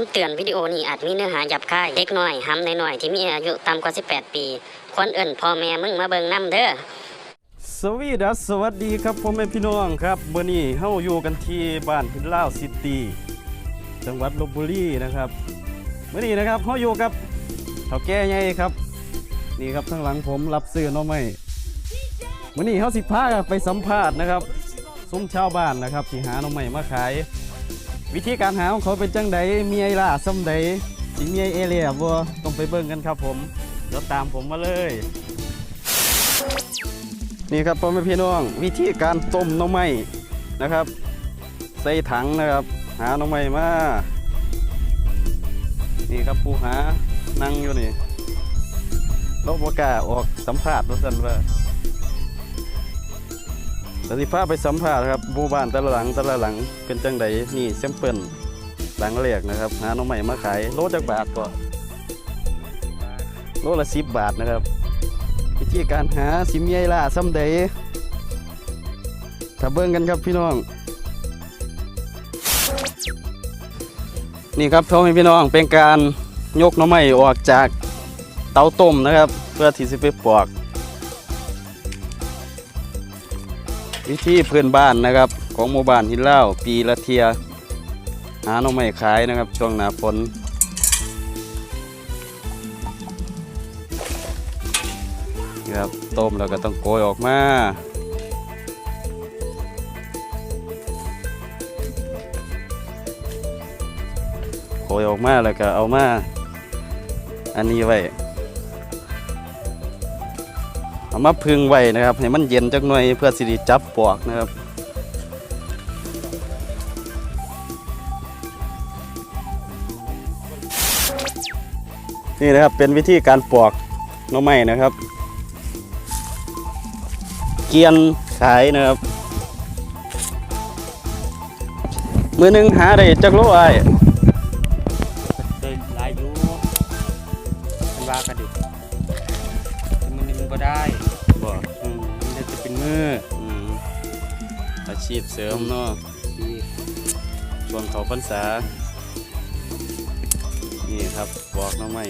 คำเตือนวิดีโอนี้อาจมีเนื้อหาหยาบคาย เด็กน้อยห้ำน้อยๆที่มีอายุต่ำกว่า 18 ปี ควรเอิ่นพ่อแม่มึงมาเบิ่งนํเด้อ สวีดัสสวัสดีครับพ่อแม่พี่น้องครับมื้อนี้เฮาอยู่กันที่บ้านหินลาวซิตี้จังหวัดลบบุรีนะครับมื้อนี้นะครับเฮาอยู่กับเฒ่าแก่ใหญ่ครับ นี่ครับข้างหลังผมรับซื้อหน่อไม้มื้อนี้เฮาสิพาไปสัมภาษณ์นะครับซุ้มชาวบ้านนะครับที่หาหน่อไม้มาขาย วิธีการหาของเขาเป็นจังใดมีไอ้ล่าซ้ำใดสิมีไอเอเลียบ่ต้องไปเบิ่งกันครับผมเดี๋ยวตามผมมาเลย นี่ครับพ่อแม่พี่น้อง วิธีการต้มน่อไม้นะครับ ใส่ถังนะครับ หาน่อไม้มา นี่ครับผู้หานั่งอยู่นี่เราบกาออกสัมภาษณ์ว่าสันว่า แต่สิพาไปสัมภาษณ์ครับหมู่บ้านแต่ละหลังแต่ละหลังเป็นจังใดนี่แซมเปิลหลังแรกนะครับ หาหน่อไม้มาขายโลจักบาทก็โลละสิบบาทนะครับวิธีการหาสิมีไอล่าซ้ำใดถ้าเบิ่งกันครับพี่น้อง นี่ครับพ่อแม่พี่น้องเป็นการยกหน่อไม้ออกจากเตาต้มนะครับ เพื่อที่จะไปปอก วิธีเพื่อนบ้านนะครับ ของหมู่บ้านหินเล่าปีละเทีย หาหน่อไม้ขายนะครับ ช่วงหนาฝนนี่ครับต้มแล้วก็ต้องโกยออกมาโกยออกมาแล้วก็เอามา อันนี้ไว้ เอามาพึงไว้นะครับให้มันเย็นจักหน่อยเพื่อสิริจับปอกนะครับนี่นะครับเป็นวิธีการปอกหน่อไม้นะครับ เกียนขายนะครับ มือหนึ่งหาได้จักโลไอ้ มืออืมอาชีพเสริมเนาะดีช่วงเขาพรรษา นี่ครับปอกหน้ำไม้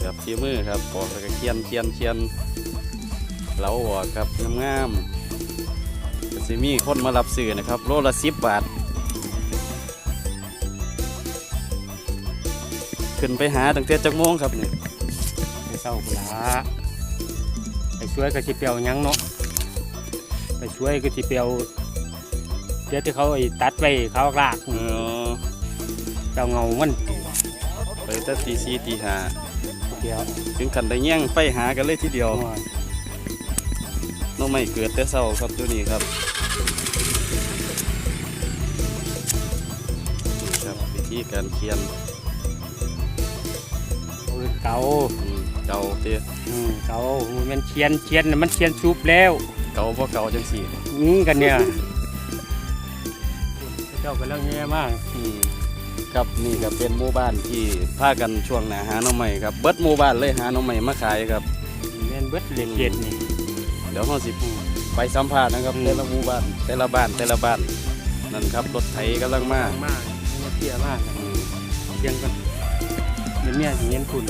แบบที่มือครับปอกแล้วก็เคียนเคียนเคียนเหลาออกครับงามๆก็สิมีคนมารับซื้อนะครับ โลละสิบบาท ขึ้นไปหาตั้งแต่จักโมงครับนี่ไปเศร้าพุ่นละไปช่วยก็สิเปียวหยังเนาะ ไปช่วยก็สิเปียวเดี๋ยวที่เขาไอ้ตัดไว้เขาลากเออเจ้าเงามันไปแต่ตีสี่ตีห้าเดียวถึงขันได้แย่งไปหากันเลยทีเดียวโอ้ยน้องไม่เกิดแต่เศร้าครับตัวนี้ครับนี่ครับวิธีการเคียนเอาเก่าอืมเก่าเตี้ยอืมเก่ามันเชียนเชียนน่ะมันเชียนซุปแล้ว เก่าเพราะเก่าจังสี่อืมกันเนี่ยเจ้าก็แล้วแย่มากอืมครับนี่ครับเป็นหมู่บ้านที่พากันช่วงหนาหาหน้องใหม่ครับเบิดหมู่บ้านเลยหาหน้องใหม่มาขายครับแม่นเบิดเหล็กเกล็ดนี่เดี๋ยวเราสิไปสัมภาษณ์นะครับอืมแต่ละหมู่บ้านแต่ละบ้านแต่ละบ้านนั่นครับรถไถกำลังมามากมันเที่ยมากอืมเพียงกันเดี๋ยวเนี้เห็นคุณ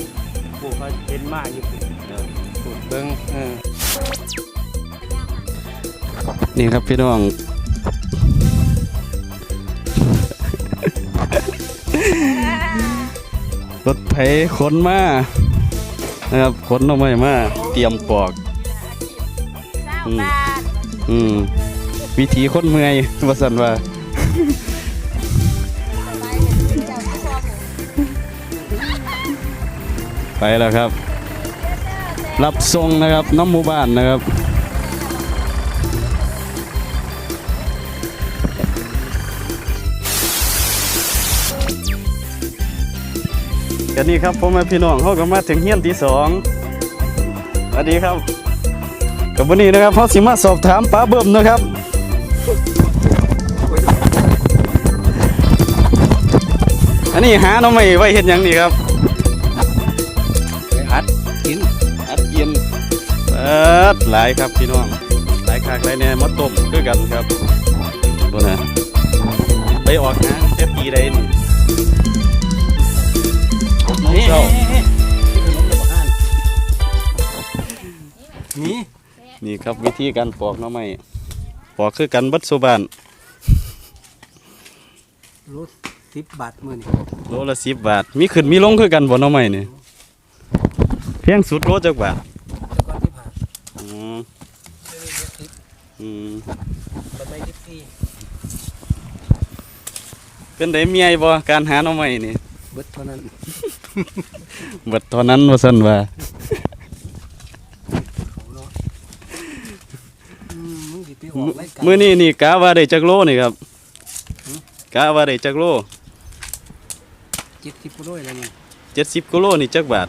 ผู้เขาเห็นมากอยู่เดี๋ยวคุณเบิ้งเออ นี่ครับพี่น้อง รถไถขนมานะครับขนออกมามาเตรียมปอก อืมอืมวิธีคนเมื่อยว่าสันว่าไปแล้วครับ รับทรงนะครับน้ำหมู่บ้านนะครับ กันนี้ครับพ่อแม่พี่น้องเขาก็มาถึงเฮียนที่สองสวัสดีครับ กับวันนี้นะครับเขาสิมาสอบถามป้าเบิ่มนะครับอันนี้หาหน้องใหม่ไว้เห็นยังนี่ครับอัดกินอัดเย็นเปิดหลายครับพี่น้องหลายคากหลายแน่มาต้มด้วยกันครับบ่นะไปออกงานแค่ปีใดนี่ นี่ครับวิธีการปอกหน่อไม้ปอกคือกันเบัดสุบานรถสิบบาทมื้อนี้โลละสิบบาท มีขึ้นมีลงคือกันบ่หน่อไม้นี่เพียงสุดโลจักบาทก่อนที่ผ่านอืมอืมบ่ไม่สิบสี่เป็นไดเมียบ่การหาหน่อไม้นี่เบิดเท่านั้น เบิดตอนนั้นว่าซั่นว่าเขาเนาะอืมมึงสิไปออกรายการ มื้อนี้นี่กะว่าได้จักโลนี่ครับกะว่าได้จักโลเจ็ดสิบกิโลอะไรเนี่ย70กิโลนี่จักบาท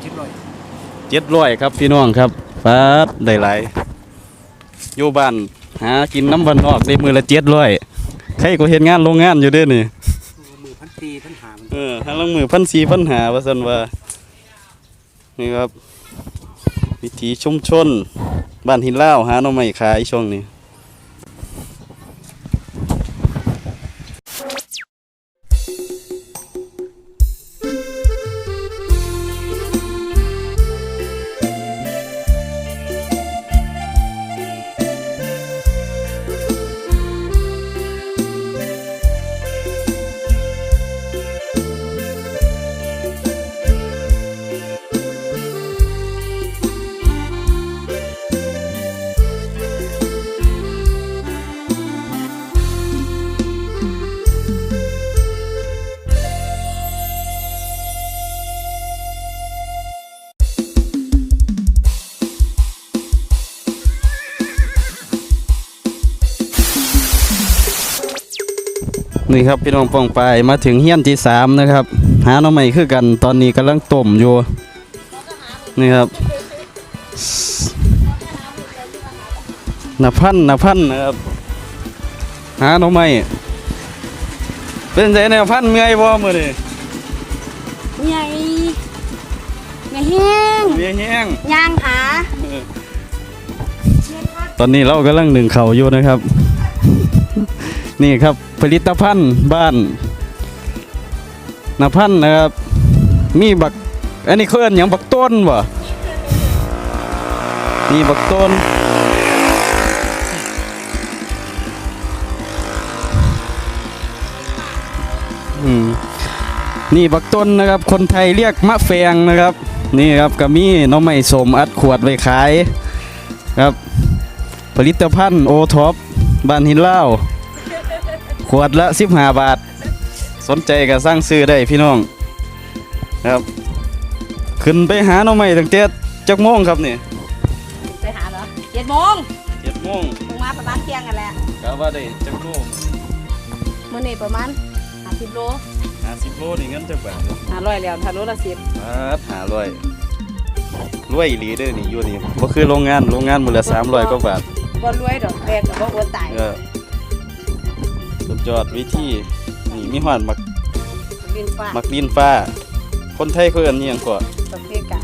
เจ็ดร้อยเจ็ดร้อยครับพี่น้องครับฟาดได้หลายอยู่บ้านหากินน้ำวันนอกได้มือละเจ็ดร้อยใครก็เห็นงานโรงงานอยู่เด้อนี่มือพันตีพันหามันเออทางลังมือพันสีพันหาว่าสันว่านี่ครับ วิถีชุมชน บ้านหินเล่าหาหน่อไม้ขายช่วงนี้ นี่ครับพี่น้องปองไปายมาถึงเฮียนที่สามนะครับ หาหน่อไม้คือกันตอนนี้กำลังต้มอยู่นี่ครับนาพันนาพันนะครับหาหน่อไม้เป็นไงนาพันเมื่อยบ่มื้อนี้ใหญ่ใหญ่แห้งเมื่อยแห้งย่างหาตอนนี้เรากำลังหนึ่งเขาอยู่นะครับ นี่ครับผ ลิตภัณฑ์บ้านนาพันธ์นะครับ มีบัก อันนี้เขาเอิ้นหยังบักต้นบ่นี่บักต้น อืม นี่บักต้นนะครับ คนไทยเรียกมะแฟงนะครับ นี่ครับก็มีน้องไม้สมอัดขวดไว้ขาย ครับ ผลิตภัณฑ์โอท็อปบ้านหินเล่า ขวดละ 15 บาท สนใจก็สร้างซื้อได้พี่น้องครับ ขึ้นไปหาหน่อไม้ตั้งแต่จักโมงครับนี่ไปหาเหรอเจ็ดโมงเจ็ดโมงลงมาประมาณเที่ยงกันแหละกะว่าได้จักโลมื่อนี้ประมาณห้าสิบโลห้าสิบโลนี่เงินจักบาทห้าร้อยแล้วถ้าโลละสิบบาทห้าร้อยรวยอีหลีเด้อนี่อยู่นี่บ่คือโรงงานโรงงานมื้อละสามร้อยกว่าบาทบ่รวยดอกแรกกับบ่อดตายเออ สุดยอดวิธีนี่มีหวานมักบินฟ้ามักดินฟ้า คนไทยเขาเอิ้นอิหยังก่อนประเภทกะ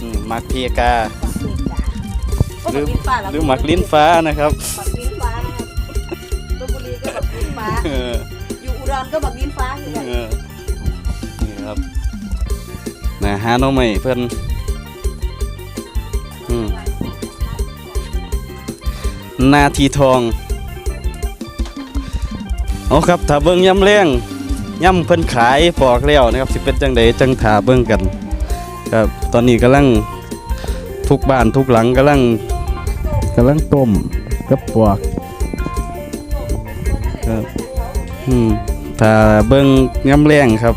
อืมมักเพกาประเภทกะโอ้บักบินฟ้าแล้วหรือหมักลิ้นฟ้านะครับบักบินฟ้านะครับลพบุรีก็บักบินฟ้าเอออยู่อุดรก็บักบินฟ้าคือกันเออนี่ครับนะหาหน้องใหม่เพิ่นอืมนาทีทอง เอาครับถ้าเบิ่งย่ำแรงย่ำเพิ่นขายปอกแล้วนะครับสิเป็นจังใดจังถาเบิ่งกันครับตอนนี้กำลังทุกบ้านทุกหลังกำลังกำลังต้มกับปอกครับอืมถ้าเบิ่งย้ำแรงครับ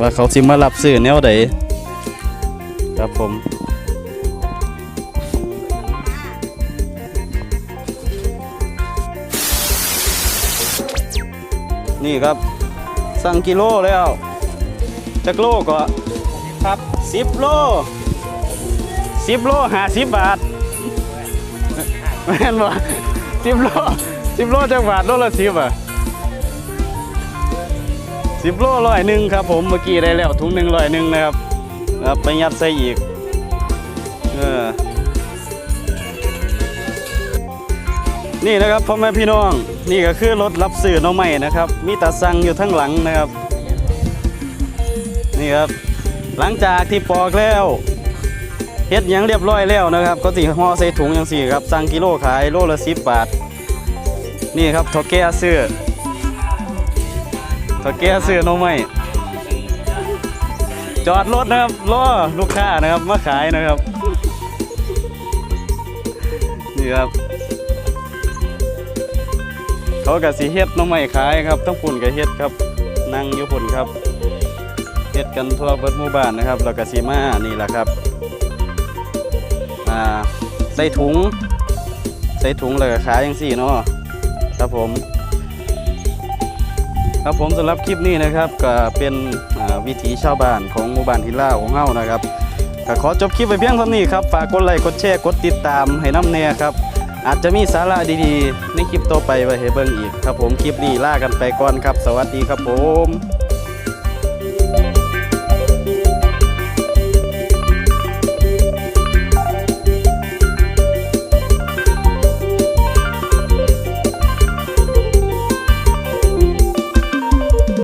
ว่าเขาสิมารับซื้อแนวใดครับผม นี่ครับ สั่งกิโลแล้วจักโลก็ครับสิบโลสิบโลห้าสิบบาทแม่นบ่สิบโลสิบโลจักบาทโลละสิบอะสิบโลร้อยหนึ่งครับผมเมื่อกี้ได้แล้วถุงหนึ่งร้อยหนึ่งนะครับครับไปยัดใส่อีกเออ นี่นะครับพ่อแม่พี่น้องนี่ก็คือรถรับสื่อน้องใหม่นะครับ มีตาสังอยู่ทั้งหลังนะครับ นี่ครับหลังจากที่ปอกแล้วเฮ็ดยังเรียบร้อยแล้วนะครับ ก็สิห่อใส่ถุงจังซี่ครับสั่งกิโลขายโลละ10บบาท นี่ครับทอแก้ซื้อทอแก้ซื้อน้องไม้จอดรถนะครับรอลูกค้านะครับมาขายนะครับนี่ครับ เขาก็สิเฮ็ดน้องไม้ขายครับทั้งปุ่นก็เฮ็ดครับนั่งอยู่ปุ่นครับเฮ็ดกันทั่วเบิดหมู่บ้านนะครับแล้วก็สิมานี่แหละครับอ่าใส่ถุง ใส่ถุงแล้วก็ขายจังซี่เนาะครับผมครับผมสำหรับคลิปนี้นะครับก็เป็นวิถีชาวบ้านของหมู่บ้านทิล่าของเฮานะครับก็ขอจบคลิปไปเพียงเท่านี้ครับฝากกดไลค์กดแชร์กดติดตามให้น้ำแน่ครับ อาจจะมีสาระดีๆ ในคลิปต่อไปไว้ให้เบิ่งอีกครับผมคลิปนี้ลากันไปก่อนครับ สวัสดีครับผม